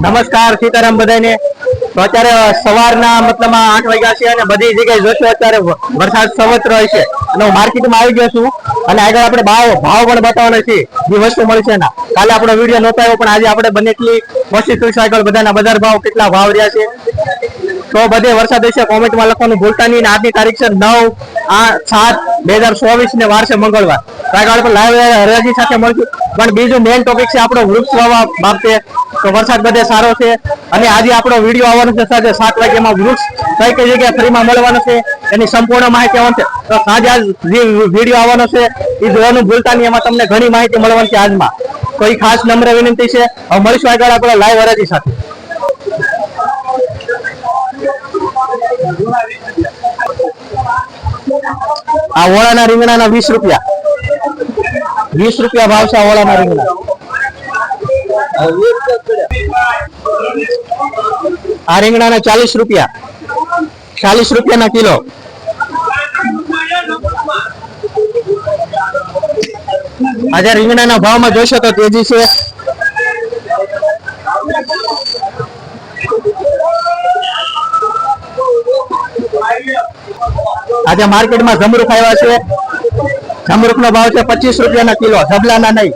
નમસ્કાર, સીતારામ બધાને તો અત્યારે સવારના મતલબ આઠ વાગ્યા છે અને બધી જગ્યાએ જોશો અત્યારે વરસાદ સવત્ર હોય છે. અને હું માર્કેટમાં આવી ગયો છું અને આગળ આપણે ભાવ ભાવ પણ બતાવવાના છે જે વસ્તુ મળશે ના કાલે આપણો વીડિયો નહોતો આવ્યો, પણ આજે આપણે બને એટલી કોશિશ કરીશું આગળ બધાના બજાર ભાવ કેટલા ભાવ રહ્યા છે. તો બધે વરસાદ વિશે કોમેન્ટમાં લખવાનું ભૂલતા નહીં. આજની તારીખ છે નવ આ સાત બે હજાર ચોવીસ ને વાર છે મંગળવાર. તો પર લાઈવ હરાજી સાથે મળશું. પણ બીજું મેઇન ટોપિક છે આપણો વૃક્ષ વાવવા બાબતે. તો વરસાદ બધે સારો છે. અને આજે આપણો વીડિયો આવવાનો છે સાંજે સાત વાગ્યામાં વૃક્ષ કઈ કઈ જગ્યાએ ફ્રીમાં મળવાનો છે એની સંપૂર્ણ માહિતી આવવાની છે. તો સાંજે આજ જે વીડિયો આવવાનો છે એ જોવાનું ભૂલતા નહીં. એમાં તમને ઘણી માહિતી મળવાની છે આજમાં. કોઈ ખાસ નમ્ર વિનંતી છે. હવે મળીશું આગળ આપણે લાઈવ હરાજી સાથે. આ ઓળાના રીંગણાના વીસ રૂપિયા. વીસ રૂપિયા ભાવ છે ઓળાના રીંગણા. આ રીંગણાના ચાલીસ રૂપિયા. ચાલીસ રૂપિયાના કિલો. આજે રીંગણાના ભાવમાં જોશો તો તેજી છે. આજે માર્કેટમાં જમરૂખ આવ્યા છે. જમરૂખ ભાવ છે પચીસ રૂપિયાના કિલો, ઝબલાના નહીં.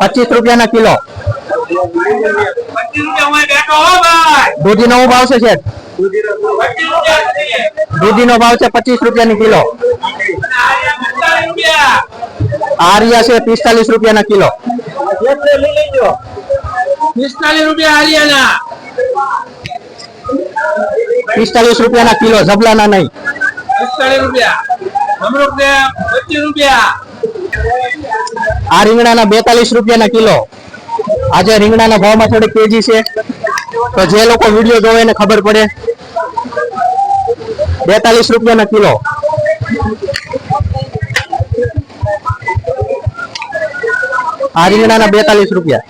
પચીસ રૂપિયાના કિલો. દૂધી નો ભાવ છે શેઠ? દૂધી નો ભાવ છે પચીસ રૂપિયાની કિલો. આરિયા છે પિસ્તાલીસ રૂપિયાના કિલો. પિસ્તાલીસ રૂપિયા હરિયાણા પિસ્તાલીસ રૂપિયાના કિલો ઝબલાના નહીં. પિસ્તાલીસ રૂપિયા. અમૃત ને પચીસ રૂપિયા. આ રીંગણાના બેતાલીસ રૂપિયાના કિલો. આજે રીંગણાના ભાવમાં થોડીક તેજી છે. તો જે લોકો વીડિયો જોવે એને ખબર પડે. બેતાલીસ રૂપિયાના કિલો. આ રીંગણાના બેતાલીસ રૂપિયા.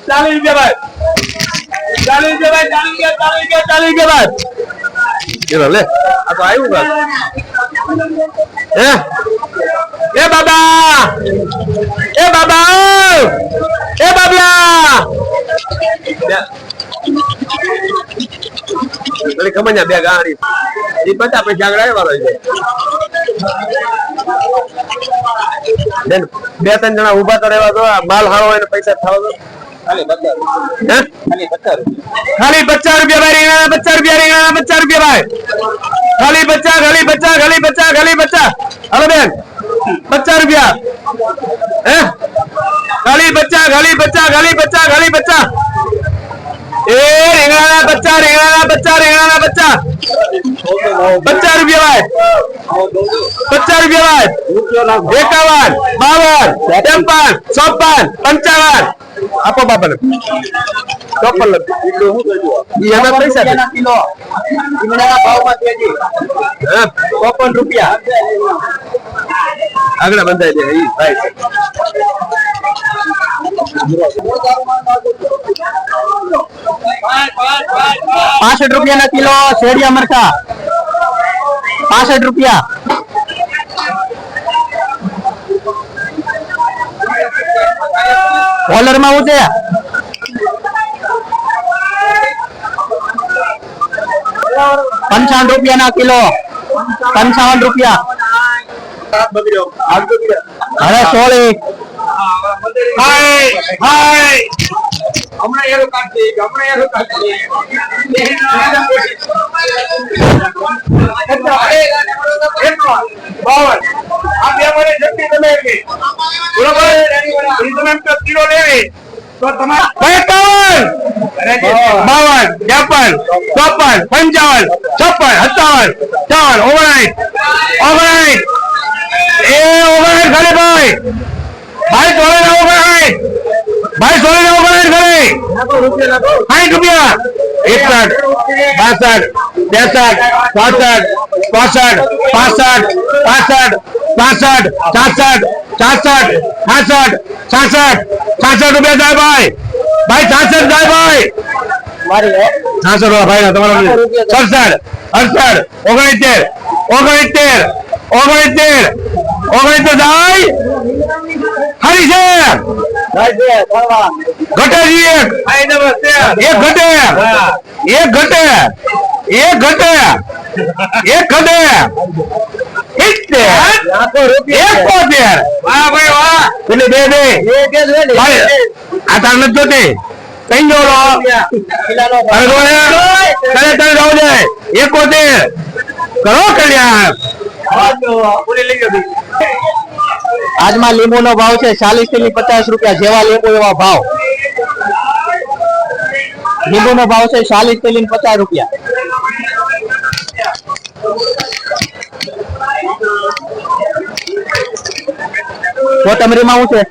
એ બાબા રૂપિયા ભાઈ રૂપિયા ભાઈ ચાલીસ રૂપિયા ચાલીસ રૂપિયા ચાલીસ ભાઈ લે આ તો આવ્યું ભાઈ એ બાબા એ બાબા એ બાબલા પેલી ખબર બે ગાડી એ આગળ આવ્યા છે બેન બે ત્રણ જણા ઊભા તો રહેવા દો આ માલ હારો હોય ને પૈસા થવા દો. હે? ખાલી પચાસ રૂપિયા ભાઈ રીંગણા પચાસ રૂપિયા રીંગણા પચાસ રૂપિયા ભાઈ. ખાલી પચાસ ખાલી પચાસ ખાલી પચાસ ખાલી પચાસ હાલો બેન પચાસ રૂપિયા. હે? ખાલી પચાસ ખાલી પચાસ ખાલી પચાસ ખાલી પચાસ એ રીંગણાના પચાસ રીંગણાના પચાસ રીંગણાના પચાસ પચાસ રૂપિયા ભાઈ. પચાસ રૂપિયા ભાઈ એકાવન, બાવન, ત્રેપન, ચોપન, પંચાવન. આપો બાપા ચોપન એના પૈસા? ચોપન રૂપિયા. આગળ બંધાઈ દે. ઈ ભાઈ છે. રૂપિયા રૂપિયાના કિલો શેરિયા મરચા પાસઠ રૂપિયા. હોલરમાં માં છે પંચાવન રૂપિયાના કિલો. પંચાવન રૂપિયા. હવે સોળી. હાય હાય. કાઢી હમણાં એરો કાઢી બાવન આ બે બાવન ત્રેપન ચોપન પંચાવન છપ્પન સત્તાવન ચાવન ઓગણાઠ ઓગણાઠ એ ઓગણાઠ ખાલી ભાઈ. ભાઈ સોળે ના ઓગણાઠ ભાઈ સોળે સાઠ રૂપિયા એકસઠ બાસઠ ત્રેસઠ ચોસઠ ચોસઠ પાસઠ પાસઠ પાસઠ છાસઠ છાસઠ છાસઠ છાસઠ. છાસઠ રૂપિયા જાય ભાઈ. ભાઈ છાસઠ જાય ભાઈ. છાસઠ વાળા ભાઈ તમારો સડસઠ અડસઠ ઓગણસિત્તેર ઓગણસિત્તેર ઓગણસિત્તેર ઓગણસિત્તેર જાય. હરી છે. ઘટેજી એક. એક ઘટે. એક ઘટે. એક ઘટે. એક ઘટે. સિત્તેર એકોતેર. વાહ ભાઈ વાહ. એટલે બે બે. આ તાર નથી જોતી. કઈ જો લો. અરે તને જાવ દે એકોતેર. કરો કલ્યાણ. આજમાં લીંબુ નો ભાવ છે ચાલીસથી પચાસ રૂપિયા જેવા લીંબુ એવા ભાવ. લીંબુ નો ભાવ છે ચાલીસથી પચાસ રૂપિયા. કોથમરીમાં શું છે?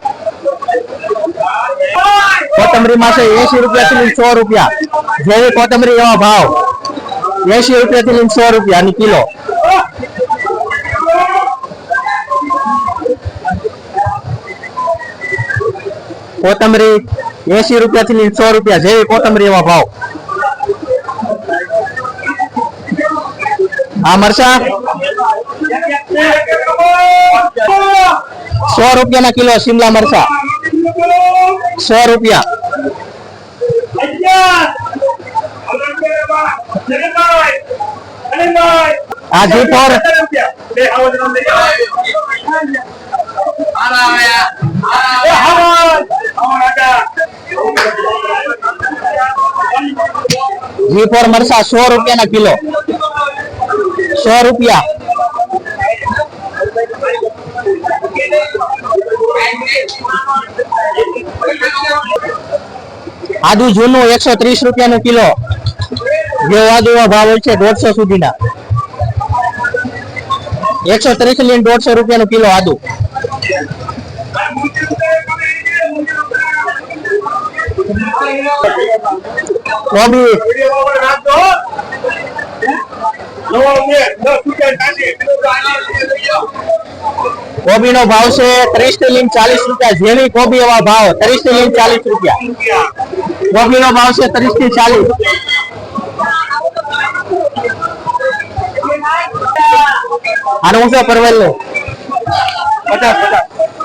કોથમરીમાં છે એસી રૂપિયા થી સો રૂપિયા. જેવી કોથમરી એવા ભાવ. એસી રૂપિયા થી સો રૂપિયા કિલો. કોથમરી એસી રૂપિયા થી સો રૂપિયા જેવી કોથમરી એવા ભાવ. આ મરસા સો રૂપિયાના કિલો શિમલા મરસા સો રૂપિયા. આ જી ફોર જી ફોર મરચા સો કિલો. સો રૂપિયા. આદુ જૂનું એકસો ત્રીસ રૂપિયા નું કિલો. જે આદુ ભાવ હોય છે દોઢસો સુધીના. એકસો ત્રીસ લઈને દોઢસો રૂપિયા નું કિલો આદુ. કોબી નો ભાવ છે ત્રીસ લઈને ચાલીસ રૂપિયા. જેવી કોબી એવા ભાવ ત્રીસ લઈને ચાલીસ રૂપિયા. કોબી નો ભાવ છે ત્રીસથી ચાલીસ. આનું છે પરવેલનું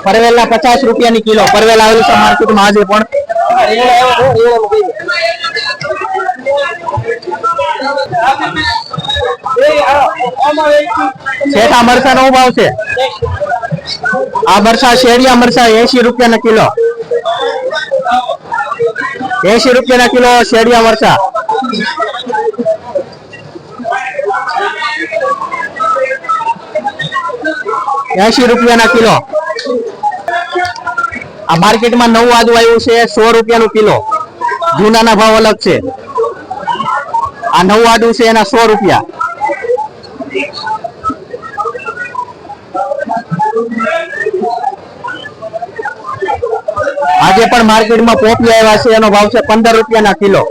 પરવેલ ના પચાસ રૂપિયાની કિલો. પરવેલ આવેલું છે માર્કેટમાં આજે પણ. નો ભાવ છે? આ મરસા શેડિયા મરસા એસી રૂપિયાના કિલો. એસી રૂપિયાના કિલો શેરિયા મરસા એસી રૂપિયાના કિલો. આ માર્કેટમાં નવું આદુ આવ્યું છે સો રૂપિયાનું કિલો. જૂનાના ભાવ અલગ છે. આ નવું આદુ છે એના સો રૂપિયા. આજે પણ માર્કેટમાં પોપી આવ્યા છે, એનો ભાવ છે પંદર રૂપિયાના કિલો.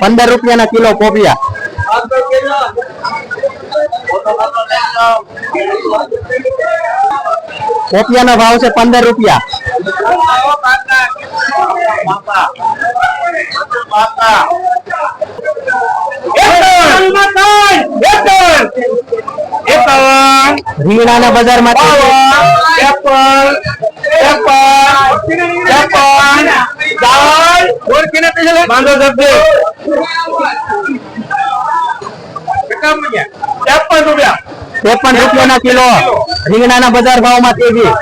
પંદર રૂપિયાના કિલો પોપિયા. પોપિયાનો ભાવ છે પંદર રૂપિયા. રીંગણાના બજારમાં ત્રેપન રૂપિયા ત્રેપન રૂપિયાના કિલો. રીંગણાના બજાર ભાવમાં તેજી.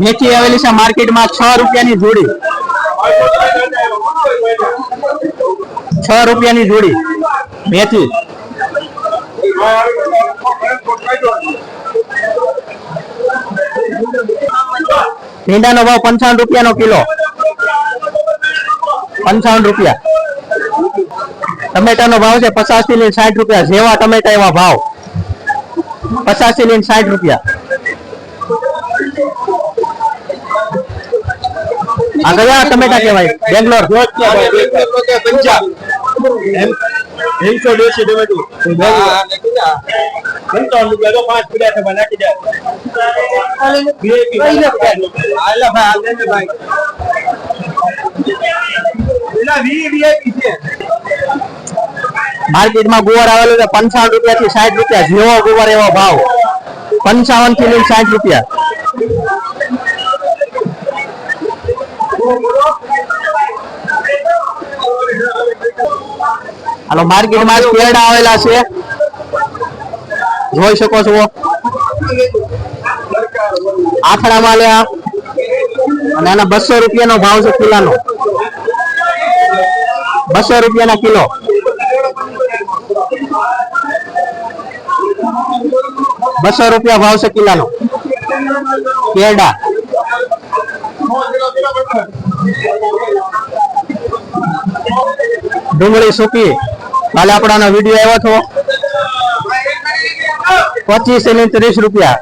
મેથી આવેલી છે માર્કેટમાં છ રૂપિયાની જોડી. છ રૂપિયાની જોડી. મેથી. ભીંડાનો ભાવ પંચાવન રૂપિયાનો કિલો. પંચાવન રૂપિયા. ટમેટાનો ભાવ છે પચાસથી લઈને સાઠ રૂપિયા. જેવા ટમેટા એવા ભાવ. પચાસથી લઈને સાઠ રૂપિયા. આ કયા ટમેટા કહેવાય. બેંગ્લોર. એકસો દેશી ટમેટું નાખી દે ભાઈ વીઆઈપી માર્કેટમાં ગુવાર આવેલું છે, પંચાવન રૂપિયા થી સાઠ રૂપિયા, જેવો ગુવાર એવો ભાવ. પંચાવનથી લઈને સાઠ રૂપિયા. હાલો, માર્કેટમાં જ કેરડા આવેલા છે. જોઈ શકો છો. આખડામાં માલ્યા. અને આના બસો રૂપિયાનો ભાવ છે કિલ્લાનો બસો રૂપિયાના કિલો. બસો રૂપિયા ભાવ છે કિલ્લાનો કેરડા ડુંગળી સૂકી. કાલે આપણાનો વીડિયો આવ્યો હતો. પચીસ ને ત્રીસ રૂપિયા.